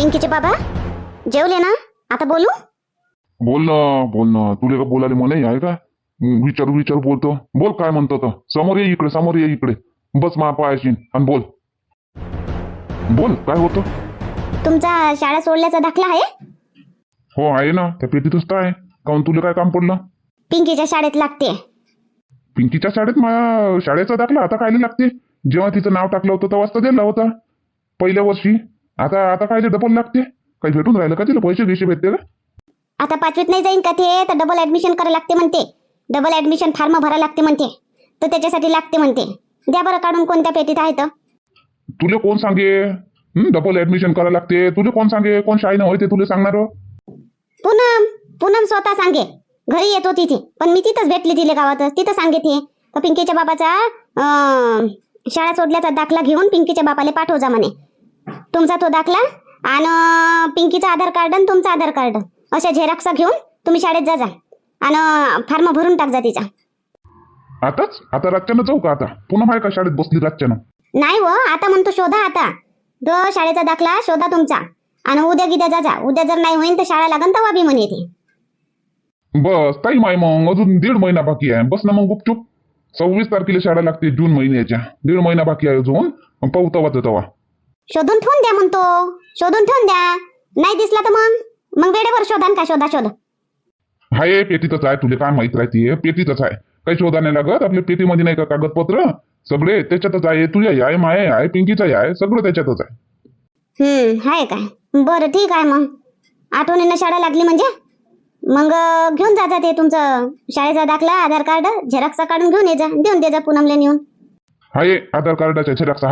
पिंकीचे बाबा? जेवले ना? आता बोलू? बोल ना बोल ना. तुला का बोलायला मनाई आहे? का? विचारू विचारू बोलतो. बोल काय म्हणतो तर समोर ये इकडे समोर ये इकडे. बस मा पायाशी आणि बोल. बोल काय होतं? तुमचा शाळा सोडल्याचा दाखला आहे? हो आहे ना. त्या पेटीतच तर आहे. काऊन तुला काय काम पडलं? पिंकीच्या शाळेत लागते. पिंकीच्या शाळेत माझ्या शाळेचा दाखला आता कायला लागते? जेव्हा तिचं नाव टाकलं होतं तेव्हाच तर दिला होता. पहिल्या वर्षी. आता आता काय डबल लागते? काही भेटून राहिलं का तिला? पैसे गिसे भेटते का? आता पाचवीत नाही जाईन का ते? तर डबल ऍडमिशन करायला लागते म्हणते. डबल ऍडमिशन फॉर्म भरायला लागते म्हणते. तर त्याच्यासाठी लागते म्हणते. द्या बरं काढून कोणत्या पेटीत आहे तर. तुला कोण सांगे? डबल ऍडमिशन करायला लागते. तुला कोण सांगे? कोण शाळेनं होय ते तुला सांगणार हो? पूनम पूनम स्वतः सांगे. घरी येत होती ती पण मी तिथंच भेटली तिले गावातच. तिथं सांगे ती. पिंकीच्या बाबाचा शाळा सोडल्याचा दाखला घेऊन पिंकीच्या बापाला पाठव जा म्हणे. तुमचा तो दाखला आणि पिंकीचा आधार कार्ड आणि तुमचा आधार कार्ड. अशा झेरॉक्स घेऊन तुम्ही शाळेत जा जा. आणि फॉर्म भरून टाक जा तिचा. आताच? आता रातच्यानं जाऊ का आता? पुन्हा आहे का शाळेत बसली रातच्यानं? नाही हो आता म्हणतो शोधा आता. तो शाळेचा दाखला शोधा तुमचा. आणि उद्या गिद्या जा जा. उद्या जर नाही होईन तर शाळा लागन तेव्हा बी म्हणे बस टाईम आहे मग. अजून दीड महिना बाकी आहे. बस ना मग गुपचूप. सव्वीस तारखेला शाळा लागते जून महिन्याच्या. दीड महिना बाकी आहे अजून. पाहू तवाच तवा. शोधून ठेवून द्या म्हणतो शोधून ठेवून द्या. नाही दिसला तर मग. मग वेळेवर शोधान का? शोधा शोध. हाय पेटीतच आहे. तुला काय माहीत राहते पेटीतच आहे. काही शोधा नाही लागत? आपल्या पेटीमध्ये नाही का कागदपत्र? सगळे त्याच्यातच आहे. तुझ्या आहे माय आहे. पिंकीचा आहे. सगळं त्याच्यातच आहे. हम्म आहे काय? बरं ठीक आहे मग. आठवणीनं शाळा लागली म्हणजे? मग घेऊन जा ते तुमचं शाळेचा दाखला आधार कार्ड झेरॉक्स काढून घेऊन ये जा. देऊन दे जा पूनमले नेऊन. हाय आधार कार्डाच्या झेरॉक्स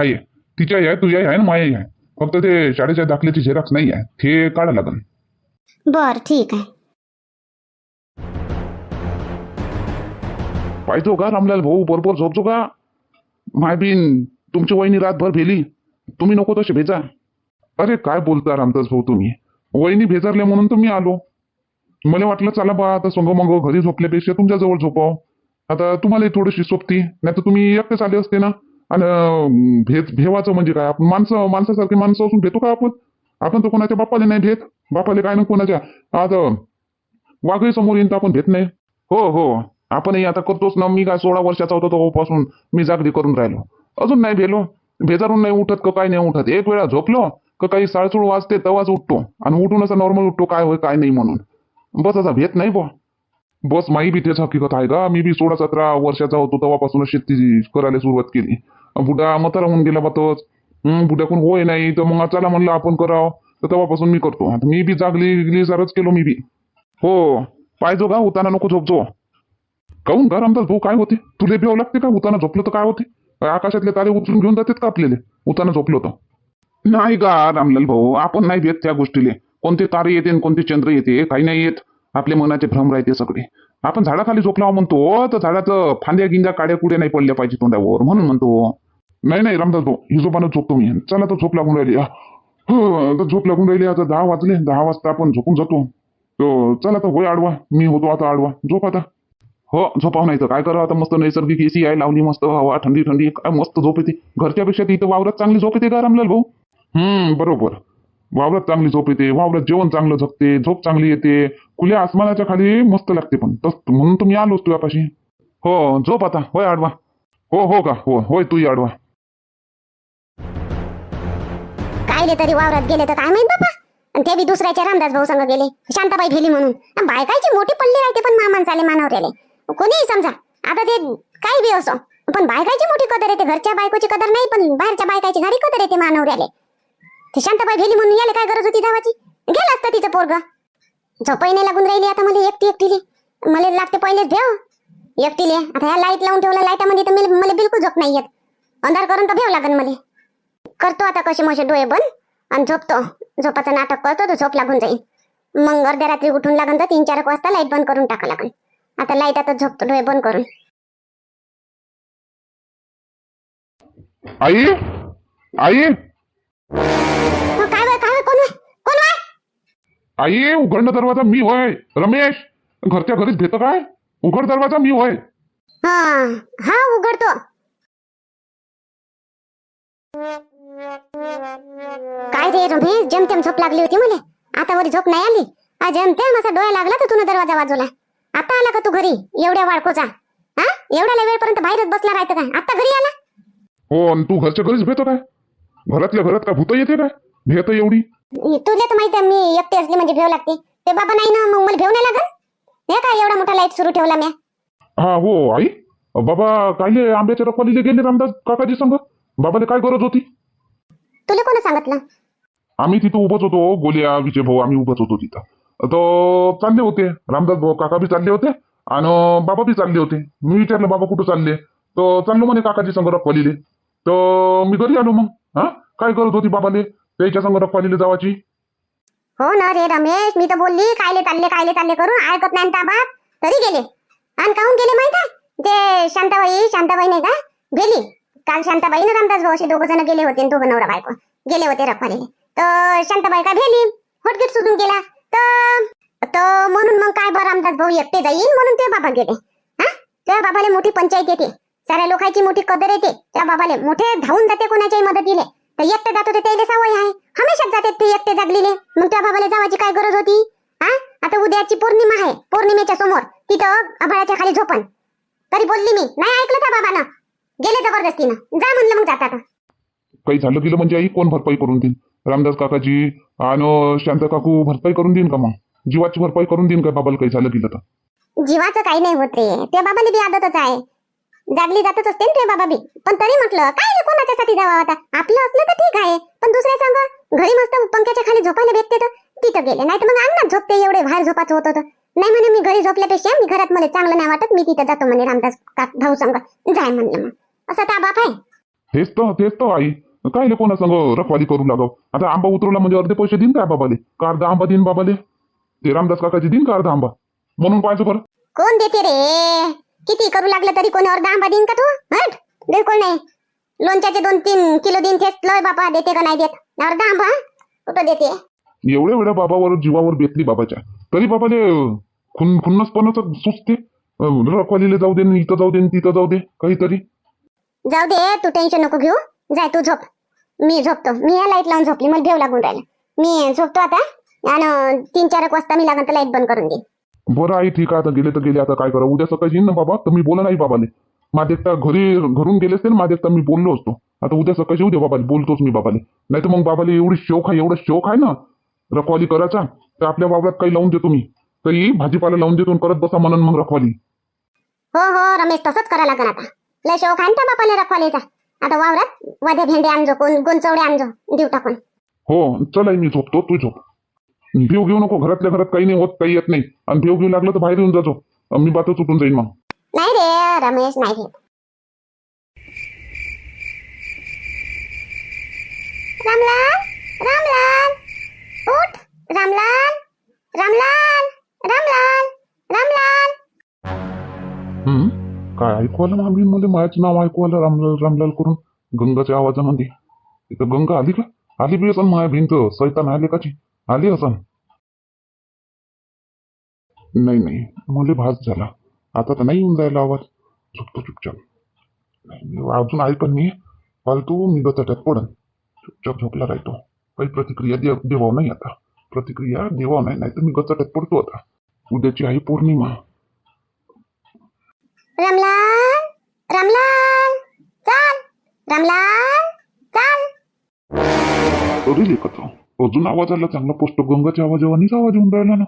तिच्या आहे तुझ्या आहे ना माया आहे. फक्त ते शाळेच्या दाखल्याची झेरॉक्स नाही आहे. ते काढा लागन. बर ठीक आहे. पाहिजो का रामलाल भाऊ? बरोबर झोपतो का? माय बिन तुमची वहिनी रातभर भेली. तुम्ही नको तसे भेजा. अरे काय बोलता रामदास भाऊ तुम्ही? वहिनी भेजारल्या म्हणून तर मी आलो. मला वाटलं चला बा आता संग मग घरी झोपल्यापेक्षा तुमच्या जवळ झोपाव. आता तुम्हाला थोडीशी सोबती. नाही तर तुम्ही एकटेच आले असते ना? आणि भेद भेवाचं म्हणजे काय? आपण माणसं माणसासारखे माणसं असून भेटू का आपण? आपण तर कोणाच्या बाप्पाले नाही भेट. बापाले काय ना कोणाच्या. आज वाघळी समोर येईन तर आपण भेट नाही. हो हो. आपणही आता करतोच ना. मी काय सोळा वर्षाचा होतो तेव्हापासून मी जागरी करून राहिलो. अजून नाही भेलो. भेजारून नाही उठत का काय नाही उठत. एक वेळा झोपलो का काही साळसूळ वाजते तेव्हाच उठतो. आणि उठून असं नॉर्मल उठतो काय होय काय नाही म्हणून. बस असा भेट नाही बुवा. बस माही बी तेच हकीकत आहे का मी बी सोळा सतरा वर्षाचा होतो तेव्हापासून शेती करायला सुरुवात केली. बुडा म्हातारा होऊन गेला बा तोच हं, बुड्याकून होय नाही तर मग चला म्हणलं आपण करावं. तर तेव्हापासून मी करतो. आता मी बी जागली गिगली सारच केलो मी बी. हो पाहिजो का उताना नको झोपजो. काऊन का रामदास भाऊ काय होते? तुले भेव लागते का? उताना झोपलं तर काय होते? आकाशातले तारे उचलून घेऊन जातात का आपल्याला? उताना झोपलो तर. नाही का रामलाल भाऊ आपण नाही भेट त्या गोष्टीले. कोणते तारे येते आणि कोणते चंद्र येते काही नाही येत. आपल्या मनाचे भ्रम राहते सगळे. आपण झाडाखाली झोपला म्हणतो तर झाडाचं फांद्या गिंद्या काड्या कुड्या नाही पडल्या पाहिजे तोंडावर. म्हणून म्हणतो नाही नाही रामदास भाऊ हिशोबानं झोपतो मी चला तर झोप लागून राहिली. हो. तर झोप लागून राहिली आता दहा वाजले दहा वाजता आपण झोपून जातो. तो चला तर होय आडवा. मी होतो आता आडवा. झोप आता. हो झोपाव नाही तर काय करावं आता? मस्त नैसर्गिक एसी आहे लावली मस्त हवा थंडी थंडी. काय मस्त झोप येते. घरच्यापेक्षा तिथं इथं वावरात चांगली झोप येते का रामलाल भाऊ? हम्म बरोबर. वावरात चांगली झोप येते वावरात जेवण चांगलं झोपते झोप चांगली येते. खुल्या आसमानाच्या खाली मस्त लागते पण. तस म्हणून तुम्ही आलोच तुझ्यापाशी हो झोप आता. होय आडवा. हो हो का? हो होय तू आडवा. कायले तरी वावरात गेले तर काय माहीत बाबा आणि ते बी दुसऱ्याच्या रामदास भाऊ संग गेले. शांताबाई भेली म्हणून. आणि बायकायची मोठी पल्ली राहते पण मामांचाले मानवऱ्याले. कोणीही समजा. आता ते काही बी असो. पण बायकायची मोठी कदर येते. घरच्या बायकोची कदर नाही पण बाहेरच्या बायकाची घरी कदर येते मानवऱ्याले. ते शांताबाई भेली म्हणून याले काय गरज होती जावाची? गेला असतं तिचं पोरग. झोपाई नाही लागून राहिली आता मला एकटी एकटीले. मला लागते पहिलेच भेव. एकटीले. आता ह्या लाइट लावून ठेवला लाईटामध्ये तर मला मला बिलकुल झोप नाही येत. अंधार करून तर भेव लागन मला. करतो आता कसे मोठे डोळे बंद आणि झोपतो. झोपाचं नाटक करतो तो झोप लागून जाईल मग अर्ध्या रात्री उठून लागन तर तीन चार वाजता लाइट बंद करून टाका लागन. आता लाइट आता झोपतो डोळे बंद करून. आई? आई? काय वय काय कोण कोण आई उघडणं दरवाजा मी होय. रमेश घरच्या घरीच भेट काय? उघड दरवाजा मी होय. हा हा उघडतो. काय रे रमेश जमतेम झोप लागली होती मला. आता वरी झोप नाही आली. आज जमतेम असा डोळा लागला तर तुला दरवाजा वाजवला आता आला का तू घरी? एवढ्या वाळकोचा. हा? एवढ्या वेळपर्यंत बाहेरच बसला राहतं काय? आता घरी आला? हो आणि तू घरच्या घरीच भेटतो काय? घरातल्या घरात का भूत येते काय? भेट एवढी? तुला तर माहिती आहे मी एकटे असली म्हणजे भेव लागते. ते बाबा नाही ना मग मला भेव नाही लागल हे काय एवढा मोठा लाइट सुरू ठेवला मी हा हो आई. बाबा कायले आंब्याच्या रखवालीले गेले रामदास काकाजी संग? बाबाले काय गरज होती? तुला कोण सांगितलं? आम्ही तिथं उभंच होतो गोल्या विजय भाऊ आम्ही उभंच होतो तिथं. तर चालले होते. रामदास भाऊ काका बी चालले होते आणि बाबा बी चालले होते. मी विचारलं बाबा कुठं चालले? तर चाललो म्हणे काकाजी संग रखवालीले. तर मी घरी आलो मग. हा? काय गरज होती बाबाले? त्याच्या संग रखवालीले जावाची? हो ना रे रमेश मी तर बोलली कायले चालले कायले चालले करून ऐकत नाही ना बाप. तरी गेले. आणि काहून गेले माहीत ते शांताबाई शांताबाई नाही का? गेली. काल शांताबाई ना रामदास भाऊ असे दोघ जण गेले होते दोघं नवरा बायको. गेले होते रखवालीले तर शांताबाई काय भेली? होटगेट सुटून गेला. तर तर म्हणून मग काय बरं रामदास भाऊ एकटे जाईल म्हणून ते बाबा गेले. हा? त्या बाबाले मोठी पंचायत येते. साऱ्या लोकांची मोठी कदर येते. त्या बाबाले मोठे धावून जाते कोणाच्याही मदतीले. तर एकटे जात होते त्याला सवय आहे. हमेशाच जाते ते एकटे जागलेले. मग त्या बाबाला जावाची काय गरज होती? हा? आता उद्याची पौर्णिमा आहे. पौर्णिमेच्या समोर. तिथं आभाळाच्या खाली झोपण तरी बोलली मी. नाही ऐकलं त्या बाबानं? गेले जबरदस्तीनं. जा म्हणलं मग जातात काही झालं गेलं म्हणजे आई? कोण भरपाई करून देईन रामदास काकाजी आणि शांता काकू भरपाई करून देईन का मग? जीवाची भरपाई करून देईन का बाबाला काही झालं गेलं तर? जीवाचं काही नाही होत रे. त्या बाबाला बी आदतच आहे. जागली जातच असते ना ते बाबा बी. पण तरी म्हटलं काय रे कोणाच्यासाठी जावं आता? आपलं असलं तर ठीक आहे. पण दुसऱ्या सांग घरी मस्त पंख्याच्या खाली झोपायला भेटते तर? तिथं गेले. नाही तर मग अंगणात झोपते एवढे बाहेर झोपाचं होत होतं नाही म्हणे मी घरी झोपल्यापेक्षा मी घरात मला चांगलं नाही वाटत मी तिथं जातो म्हणे रामदास का- भाऊ संग. जाय म्हणलं मग. असं त्या बाप आहे तेच तर तेच तर आई. काय कोणा संग रखवाली करू लागाव? आता आंबा उतरवला म्हणजे अर्धे पैसे देईन काय बाबाले? का अर्धा आंबा देईन बाबाले? ते रामदास काकाजी देईन का अर्धा आंबा? म्हणून पाहिजे बरं. कोण देते रे? किती करू लागलं तरी कोणी अर्धा आंबा देईन का तू? हट बिलकुल नाही. लोणच्याचे दोन तीन किलो दिन तेच लय बाबा देते का नाही देत? अर्धा आंबा कुठं देते? एवढ्या वेळा बाबावर जीवावर बेतली बाबाच्या. तरी बाबाले खुन खुन्नसपणाच सुचते. रखवालीला जाऊ दे इथं जाऊ दे तिथं जाऊ दे काहीतरी. जाऊ दे तू टेन्शन नको घेऊ. जाय तू झोप. मी झोपतो. मी या लाइट लावून झोपली. मला भेव लागून राहिला. मी झोपतो आता. आणि तीन चार एक वाजता मी लागन तर लाइट बंद करून देईन बरं आई ठीक आहे. आता गेले तर गेले. आता काय करा? उद्या सकाळी येईन ना बाबा? तर मी बोला नाही बाबाले. माझे एकटा घरी घरून गेले असते ना माझे एकटा मी बोललो असतो. आता उद्या सकाळी येऊ दे बाबाले. बोलतोच मी बाबाले. नाही तर मग बाबाले एवढी शौक आहे एवढा शौक आहे ना? रखवाली करायचा? तर आपल्या वावरात काही लावून देतो मी. तरी भाजीपाला लावून देतो करत बसा म्हणून मग रखवाली. हो हो रमेश तसंच करा लागन आता. लय शोक आहे ना त्या बापाला रखवालीचा. आता वावरात वाद्या भेंडे आणजो कोण गोंचवडे आणजो देऊ टाकून. हो चल आई मी झोपतो तू झोप. भेव घेऊ नको घरातल्या घरात काही नाही होत काही येत नाही. आणि भेव घेऊ लागलं तर बाहेर येऊन जातो मी बातच उठून जाईन मग. नाही रे रमेश नाही घेत. रामलाल रामलाल उठ रामलाल रामलाल रामलाल रामलाल. हम्म? काय ऐकू आलं मामी मला म्हणजे मायाचं नाव ऐकू आलं रामलाल रामलाल करून गंगाच्या आवाजामध्ये इथं गंगा आली का? आली बी असन माया भिंत सैतान आले काची आली असन? नाही नाही. मुले भास झाला. आता तर नाही येऊन जायला आवाज. झोपतो चुपचाप. नाही मी अजून ऐकन मी. फालतू मी गचाट्यात पडन चुपचाप झोपला राहतो. काही प्रतिक्रिया दे देवाव नाही आता. प्रतिक्रिया देवाव नाही नाही तर मी गचाट्यात पडतो आता. उद्याची आहे पौर्णिमा. रामलाल रामलाल चाल रामलाल चाल. अरे लेखत अजून आवाज आला चांगला पोस्ट गंगाच्या आवाजावानीच आवाज येऊन राहिला ना.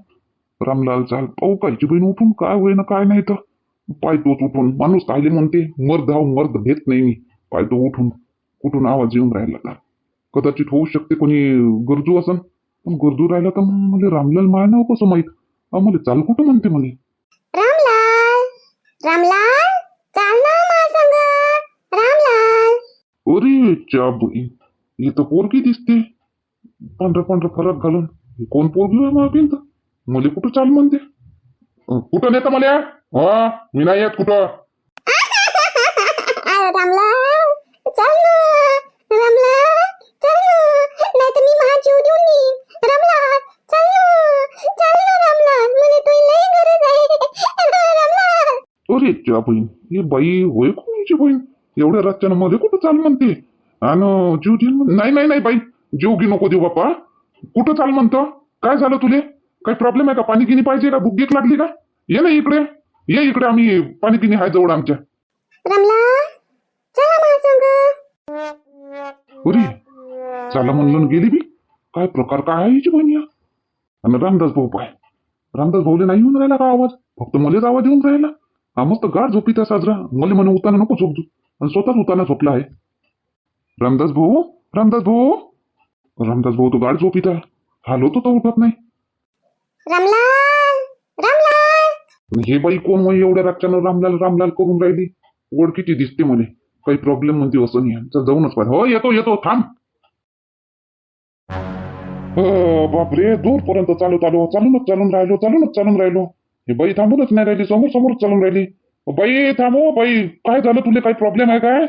रामलाल चाल. पाहू कायची बहीण उठून काय होईना काय नाही तर. पाहतोच उठून माणूस कायले म्हणते? मर्द हाव मर्द भेट नाही मी. पाहतो उठून कुठून आवाज येऊन राहिला का कदाचित होऊ शकते कोणी गरजू असन. पण गरजू राहिला तर मग मला रामलाल माय नाव कसं माहीत? मला चाल कुठं म्हणते मला रामलाल चाल ना माझ्या संग. रामलाल. अरे च्या बाई. हे तर पोरगी दिसते. पांढरा पांढरा फरक घालून. हे कोण पोरगी आहे माझ्या मला कुठं चाल म्हणते? कुठं नेतं मला? हा मी नाही येत कुठं? रामलाल चल ना रामलाल चल ना नाही तर मी माझा जीव देऊन देईन रामलाल चल ना चल ना रामलाल मला तुझी लई गरज आहे रामलाल अरे च्या बहीण हे बाई होय कोणीची बहीण? एवढ्या रातच्यानं मध्ये कुठं चाल म्हणते? आणि जीव ना. नाही नाही नाही बाई. जीव घे नको देऊ बाप्पा. कुठं चाल म्हणतो? काय झालं तुले? काही प्रॉब्लेम आहे का? पाणी गिनी पाहिजे का? भूक गीक लागली का? ये ना इकडे. ये इकडे आम्ही पाणी गिनी आहे जवळ आमच्या. अरे चला म्हणलं आणि गेली बी. काय प्रकार काय आहे हिची बहिणी आणि रामदास भाऊ पाय. रामदास भाऊले नाही येऊन राहिला का आवाज? फक्त मलाच आवाज येऊन राहिला. हा मस्त गाढ झोपीचा साजरा. मला म्हणे उताना नको झोपतो आणि स्वतःच उताना झोपला आहे. रामदास भाऊ रामदास भाऊ. रामदास भाऊ तो गाढ झोपीत. हालवतो तो उठत नाही. रामलाल हे बाई कोण मग एवढ्या रातच्यानं रामलाल रामलाल करून राहिली. ओळखीची दिसते मला. काही प्रॉब्लेम म्हणते असं नाही. चल जाऊनच पाहिजे हो येतो येतो. थांब. हो बापरे. दूरपर्यंत चालत आलो चालूनच चालून राहिलो चालूनच चालून राहिलो. हे बाई थांबूनच नाही राहिली समोर समोर चालून राहिली. बाई थांबो बाई. काय झालं? तुला काही प्रॉब्लेम आहे काय?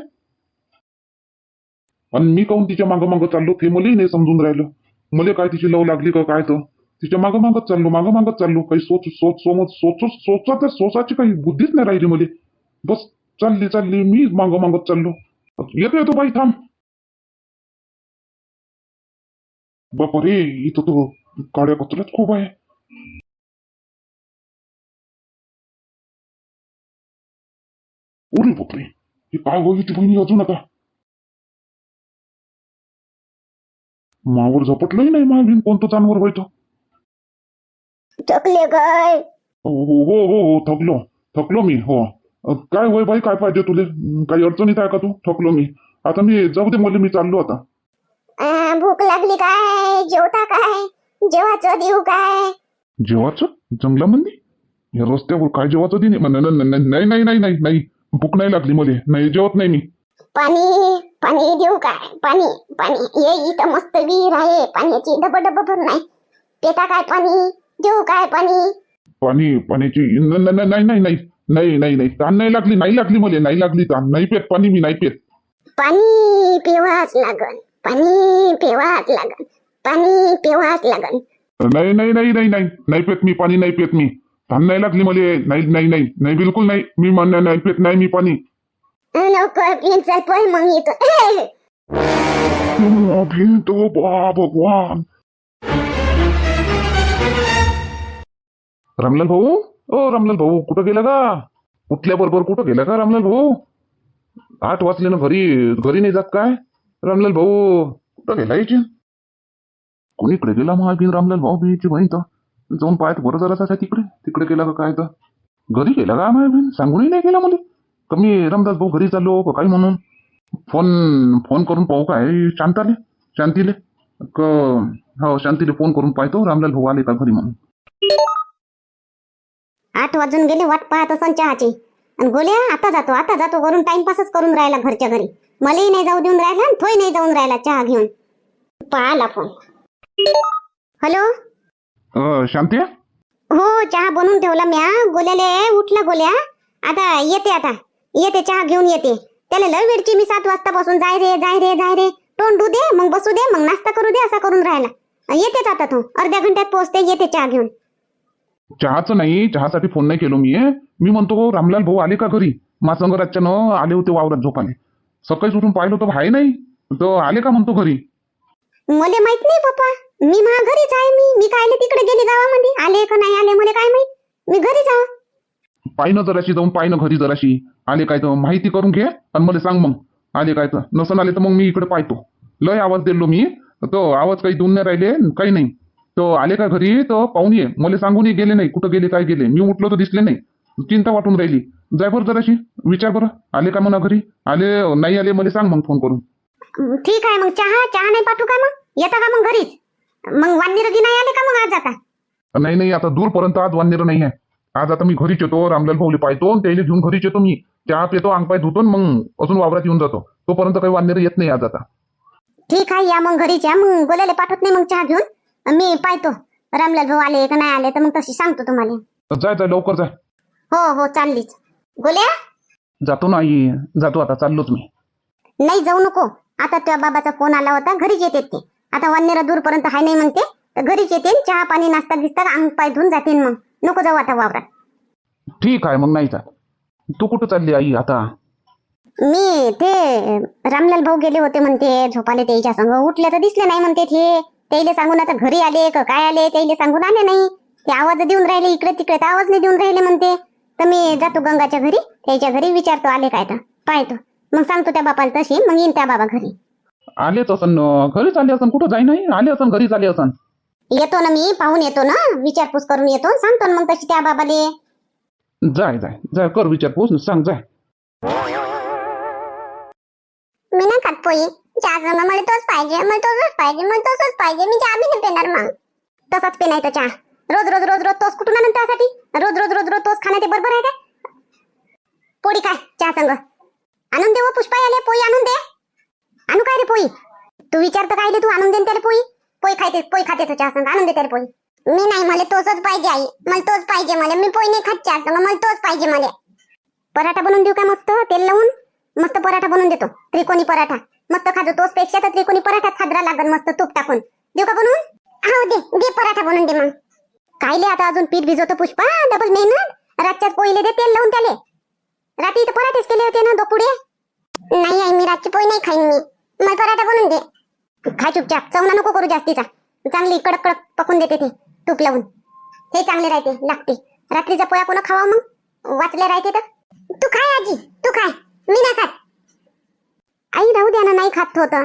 आणि मी काहून तिच्या मागं मागं चाललो? ते मलाही नाही समजून राहिलं. मला काय तिची लव लागली का काय तर? तिच्या मागं मागत चाललो मागं मागत चाललो. काही सोच सोच सोमत सोच सोचा तर सोचाची काही बुद्धीच नाही राहिली मला. बस चालली चालली. मी मागं मागत चाललो. येतो येतो बाई थांब. बापरे इथं तो काड्या कचऱ्यात खूप आहे. उरे बापरे हे काय होईल ती बहिणी अजून आता मावर झपटलंही नाही मागीन कोणतं जानवर व्हायचं टकले काय हो हो हो हो हो थकलो थकलो मी हो अ, काय होय बाई काय पाहिजे तुले अं, काही अडचणीत आहे का तू थकलो मी आता मी जाऊ दे मला मी चाललो आता आ, भूक लागली काय जेवता काय जेवाचं देऊ काय जेवाचं जंगलामध्ये या रस्त्यावर काय जेवाचं दिन आहे? न- न- न- नाही नाही नाही नाही नाही भूक नाही लागली मला. नाही जेवत नाही मी. पाणी पाणी देऊ काय? पाणी पाणी. ये इथं मस्त विहीर आहे. पाण्याची डब डब भर नाही. पेता काय पाणी? देऊ काय पाणी? पाणी पाण्याची न- न- न- नाही नाही नाही. नाही नाही नाही. ताण नाही लागली नाही लागली मला. नाही लागली ताण. नाही पेत पाणी मी नाही पेत. पाणी पिवाच लागन. पाणी पिवाच लागन. पाणी पिवाच लागन. नाही नाही नाही नाही नाही. नाही पेत मी. पाणी नाही पेत मी. ताण नाही लागली मला नाही नाही नाही. नाही बिलकुल नाही. मी म्हण नाही पेत नाही मी पाणी. नको चल मग येतो तो बा भगवान. रामलाल भाऊ? ओ रामलाल भाऊ कुठं गेला का? उठल्याबरोबर कुठं गेला का रामलाल भाऊ? आठ वाजले ना घरी. घरी नाही जात काय? रामलाल भाऊ कुठं गेला याची कोणीकडे गेला मग बिन रामलाल भाऊ बीची बहीण तर. जाऊन पाहत बरं जरा तिकडे. तिकडे केला का काय तर? घरी केला का माझ्या बहीण सांगूनही नाही केला म्हणजे. मला कमी रामदास भाऊ घरी चाललो का काही म्हणून? फोन फोन करून पाहू काय? शांताले शांतीले. क हो शांतीले फोन करून पाहतो. रामलाल भाऊ आले का घरी म्हणून? आठ वाजून गेले वाट पाहत असन चहाची. आणि गोल्या आता जातो आता जातो. करून टाइमपासच करून राहिला घरच्या घरी. मलाही नाही जाऊ देऊन राहिला आणि तोही नाही जाऊन राहिला चहा घेऊन. पाहाला फोन. हॅलो? अ, शांती? हो चहा बनवून ठेवला म्या गोल्याले उठला गोल्या. आता येते आता. येते चहा घेऊन येते. त्याला लय वेळची मी सात वाजतापासून जाय रे जाय रे जाय रे. तोंडू दे मग बसू दे मग नाश्ता करू दे असा करून राहिला. येतेच आता तो. अर्ध्या घंट्यात पोहोचते येते चहा घेऊन. चहाचं नाही चहासाठी फोन नाही केलो मी मी म्हणतो रामलाल भाऊ आले का घरी? मासंग रातच्यानं आले होते वावरात झोपाले सकाळीच उठून पाहिलं तर आहे नाही. तर आले का म्हणतो घरी? मला माहीत नाही पप्पा मी मा घरीच आहे मी. मी कायले तिकडे गेली गावामध्ये? आले का नाही आले मला काय माहीत? मी घरीच आहे. पाहिनं जराशी जाऊन पाहिनं घरी जराशी. आले काय तर माहिती करून घे आणि मला सांग मग. आले काय तर. नसन आले तर मग मी इकडे पाहतो. लय आवाज दिलो मी. तो आवाज काही देऊन नाही राहिले काही नाही. तो आले का घरी तर पाहून ये. मला सांगून गेले नाही. कुठं गेले काय गेले? मी उठलो तर दिसले नाही. चिंता वाटून राहिली. जाय बरं जराशी. विचार बरं. आले का म्हणा घरी? आले नाही आले मला सांग मग फोन करून. ठीक आहे मग. चहा? चहा नाही पाठवू का मग? येता का मग घरीच? मग वांदी रगी नाही आले का मग आज आता? नाही नाही आता दूरपर्यंत आज वाननेर नाही आहे आज आता मी घरीच येतो रामलाल भाऊले पाहतो त्याला घेऊन घरीच येतो मी. चहा पितो अंग पाय धुतो मग अजून वावरात येऊन जातो. तोपर्यंत काही वाननेर येत नाही आज आता. ठीक आहे या मग घरीच या. मग गोल्याला पाठवत नाही मग चहा घेऊन. मी पाहतो. रामलाल भाऊ आले का नाही आले तर मग तशी सांगतो तुम्हाला. तर जाय जाय लवकर जाय. हो हो चाललीच. गोल्या? जातो ना आई. जातो आता चाललोच मी. नाही जाऊ नको. आता त्या बाबाचा फोन आला होता. घरीच येते ते. आता वान्नेरा दूरपर्यंत हाय नाही म्हणते तर घरीच येते चहा पाणी नाश्ता गिस्ता अंग पाय धुवून जाते मग. नको जाऊ आता वावरात. ठीक आहे मग नाही जात तू कुठं चालली आई आता? मी ते रामलाल भाऊ गेले होते म्हणते झोपाले त्याच्या संग. उठले तर दिसले नाही म्हणते ते. त्याला सांगून आता घरी आले का काय आले त्याला सांगून आले नाही. ते आवाज देऊन राहिले इकडे तिकडे तर आवाज नाही देऊन राहिले म्हणते. तर मी जातो गंगाच्या घरी त्याच्या घरी विचारतो आले काय तर. पाहतो. मग सांगतो त्या बापाला तशी मग येईन त्या बाबा घरी. आलेच असन अं, घरीच आले असन कुठं जाई नाही? आले असन घरीच आले असन. येतो ना मी पाहून येतो ना विचारपूस करून येतो सांगतो ना मग तशी त्या बाबाले. जाय जाय जाय कर विचारपूस सांग जाय. मी ना खात पोई. चहा संग मला तोच पाहिजे मला तोच पाहिजे मला तोच पाहिजे. मी चहा बी नाही पिणार मग. तसाच पिनाय तो चहा. रोज रोज रोज रोज तोच कुठून आणून त्यासाठी? रोज रोज रोज रोज तोच खाणं ते बरोबर आहे काय पोळी काय चहा संग. आणून दे व पुष्पा आले पोळी आणून दे. आणू काय रे पोळी तू विचारतं काय रे तू आणून देन त्याला पोळी पोळी खायते पोळी खाते तुझ्या असं आणून दे त्याला पोळी मी नाही मला तोच पाहिजे आई. मला तोच पाहिजे मला मी पोळी नाही खात चहा मला तोच पाहिजे मला पराठा बनवून देऊ का मस्त? तेल लावून? मस्त पराठा बनवून देतो. त्रिकोणी पराठा. मस्त खातो तोच पेक्षा तर त्रिकोणी पराठा खादरा लागल मस्त तूप टाकून. देऊ का बनवून? हा दे. दे पराठा बनवून दे मग. कायले आता अजून पीठ भिजवतो पुष्पा? डबल मेहनत? रातच्याच पोळीले दे तेल लावून त्याले. रात्री तर पराठेच केले होते ना दोपुडे? नाही आई मी रातची पोळी नाही खाईन मी. मला पराठा बनवून दे. खा चुपचाप. चवना नको करू जास्तीचा. चांगली कडक कडक पकून देते ते तूप लावून. हे चांगले राहते लागते. रात्रीचा पोळ्या कोणा खावा मग? वाचल्या राहते तर? तू खाय आजी तू खाय मी नाही खात. आई राहू द्या ना नाही खात होत.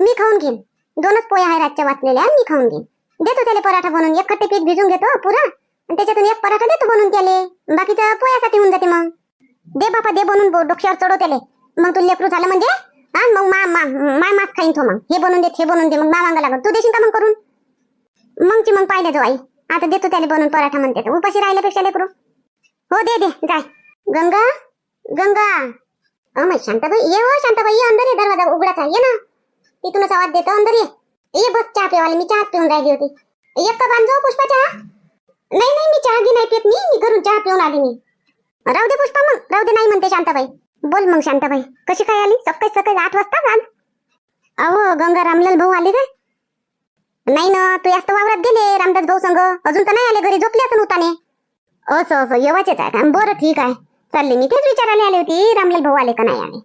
मी खाऊन घेईन. दोनच पोया आहे रातच्या वाचलेल्या मी खाऊन घेईन. देतो त्याला पराठा बनवून. एक खट्टे पीठ भिजून घेतो पुरा. आणि त्याच्यातून एक पराठा देतो बनवून त्याले. बाकीचं पोयासाठी होऊन जाते मग. दे बापा दे बनवून डोक्यावर चढव त्याले. मग तू लेकरू झालं म्हणजे? हा मग मा मा माय मास खाईन तो मग. हे बनवून दे हे बनवून दे मग मा लागत तू देशील का मग करून? मगची मग पाहिजे जो आई. आता देतो त्याला बनवून पराठा म्हणते उपाशी राहिल्यापेक्षा लेकरू. हो दे दे जाय. गंगा गंगा. अ मग शांताबाई ये हो शांताबाई ये अंदर ये दरवाजा उघडाच. आहे ये ना. तिथूनच आवाज देतो अंदर ये. ये बस चहा पिवाले मी चहाच पिऊन राहिली होती. एक कप आणजो पुष्पा चहा. नाही नाही मी चहा घे नाही पित मी मी घरून चहा पिऊन आली मी. राहू दे पुष्पा मग. राहू दे नाही म्हणते शांताबाई. बोल मग शांताबाई. कशी काय आली? सकाळी सकाळी आठ वाजता आज? अहो गंगा रामलाल भाऊ आले काय? नाही ना तू जास्त वावरात गेले रामदास भाऊ संग. अजून तर नाही आले घरी झोपले असं उताने. असं असं येवाचेच आहे का बरं ठीक आहे. चालले मी तेच विचारायला आले होती रामलाल भाऊ आले का नाही आले.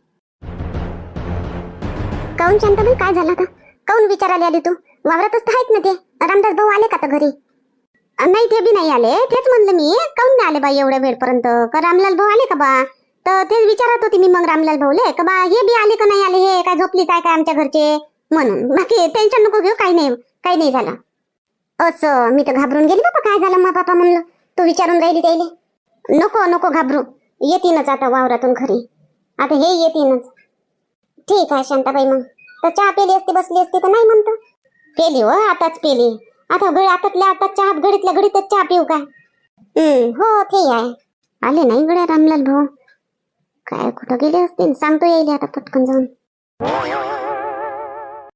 काऊन शांताबाई काय झालं का काऊन विचारायला आली तू? वावरातच तर आहेत ना ते. रामदास भाऊ आले का तर घरी? नाही ते बी नाही आले. तेच म्हणलं मी. काऊन नाही आले बाई एवढ्या वेळपर्यंत? का रामलाल भाऊ आले का बा? तर तेच विचारत होती मी मग रामलाल भाऊले का बा हे बी आले का नाही आले? हे काय झोपलीच आहे काय आमच्या घरचे? म्हणून. बाकी टेन्शन नको घेऊ काही नाही काही नाही झालं. असं मी तर घाबरून गेली बाबा काय झालं? मग बापा म्हणलं तू विचारून राहिली त्याले नको नको घाबरू. येतीनच आता वावरातून घरी. आता हे येतीनच. ठीक आहे शांताबाई मग. तर चहा पेली असती बसली असती तर नाही म्हणतो? पेली हो आताच पेली. आता घडी आतातल्या आता चहा घडीतल्या घडीतच चहा पिऊ काय? हम्म हो ते आहे. आले नाही गड्या रामलाल भाऊ. काय कुठं गेले असतील? सांगतो येईल आता पटकन जाऊन.